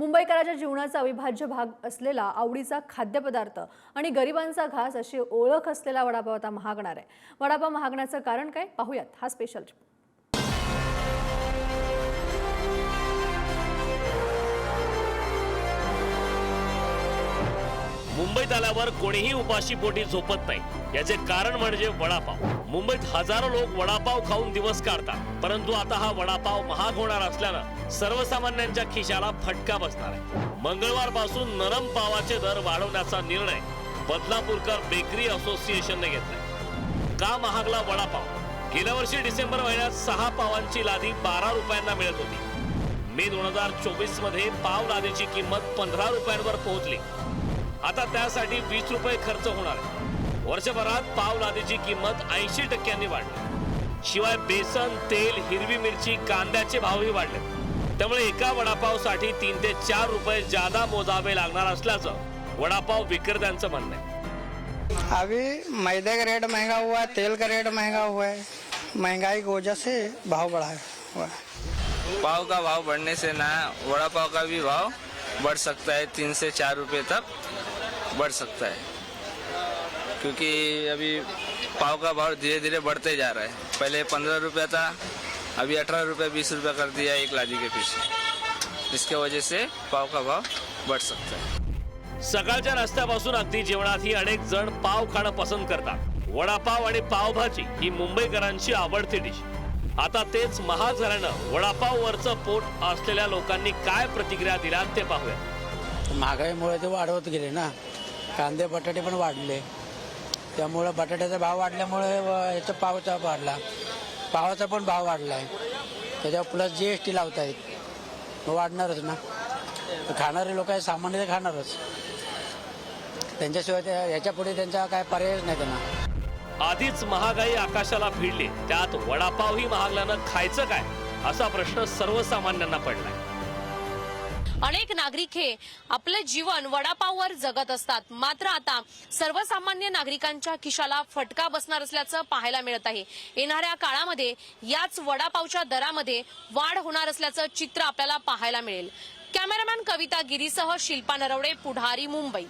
मुंबईकराच्या जीवनाचा अविभाज्य भाग असलेला आवडीचा खाद्यपदार्थ आणि गरिबांचा घास अशी ओळख असलेला वडापाव आता महागणार आहे. वडापाव महागण्याचं कारण काय? पाहूयात. हा स्पेशल मुंबईत आल्यावर कोणीही उपाशी पोटी झोपत नाही. याचे कारण म्हणजे वडापाव. मुंबईत हजारो लोक वडापाव खाऊन दिवस काढतात. परंतु आता हा वडापाव महाग होणार असल्यानं सर्वसामान्यांच्या खिशाला फटका बसणार आहे. मंगळवारपासून नरम पावाचे दर वाढवण्याचा निर्णय बदलापूरकर बेकरी असोसिएशनने घेतलाय. का महागला वडापाव? गेल्या वर्षी डिसेंबर महिन्यात सहा पावांची लादी बारा रुपयांना मिळत होती. मे दोन हजार चोवीसमध्ये पाव लादीची किंमत पंधरा रुपयांवर पोहोचली. आता त्यासाठी वीस रुपये खर्च होणार आहे. वर्षभरात पाव लादीची किंमत ऐंशी टक्क्यांनी वाढली. शिवाय बेसन तेल हिरवी मिरची कांद्याचे भावही वाढले. त्यामुळे एका वडापावसाठी तीन ते चार रुपये जादा मोजावे लागणार असल्याचं वडापाव विक्रेत्यांचं म्हणणं आहे. अभी मैदे का रेट महंगा हुआ है तेल का रेट महंगा हुआ है महंगाई की वजह से भाव बढ़ा है हुआ है। पाव का भाव बढ़ने से ना वड़ा पाव का भी भाव बढ़ सकता है तीन से चार रुपए तक। बढ़ सकता है। क्योंकि अभी पाव का भाव धीरे धीरे बढ़ते जा रहा है। पहले पंद्रह रुपया था अभी अठारह रुपये बीस रुपया कर दिया एक लादी के पीछे। इसके वजह से पाव का भाव बढ़ सकता है। सकाळच्या नाश्त्यापासून अगदी जेवणातही अनेक जण पाव खाणं पसंत करतात. वडापाव आणि पावभाजी ही मुंबईकरांची आवडती डिश आता तेच महाग झाल्यानं वडापाव वरचं पोट असलेल्या लोकांनी काय प्रतिक्रिया दिल्या ते पाहूया. महागाईमुळे ते वाढवत गेले ना. कांदे बटाटे पण वाढले. त्यामुळं बटाट्याचा भाव वाढल्यामुळे व याचा पावचा वाढला. पावाचा पण भाव वाढला आहे त्याच्यावर प्लस जी एस टी लावतायत. मग वाढणारच ना. खाणारे लोक आहे सामान्य खाणारच. त्यांच्याशिवाय त्या याच्यापुढे त्यांचा काय पर्यायच नाही त्यांना. आधीच महागाई आकाशाला भिडली. त्यात वडापावही महागल्यानं खायचं काय? असा प्रश्न सर्वसामान्यांना पडलाय. अनेक नागरिक हे आपले जीवन वडापाववर जगत असतात. मात्र आता सर्वसामान्य नागरिकांच्या खिशाला फटका बसणार असल्याचं पाहायला मिळत आहे. येणाऱ्या काळामध्ये याच वडापावच्या दरामध्ये वाढ होणार असल्याचं चित्र आपल्याला पाहायला मिळेल. कॅमेरामॅन कविता गिरीसह शिल्पा नरवडे पुढारी मुंबई.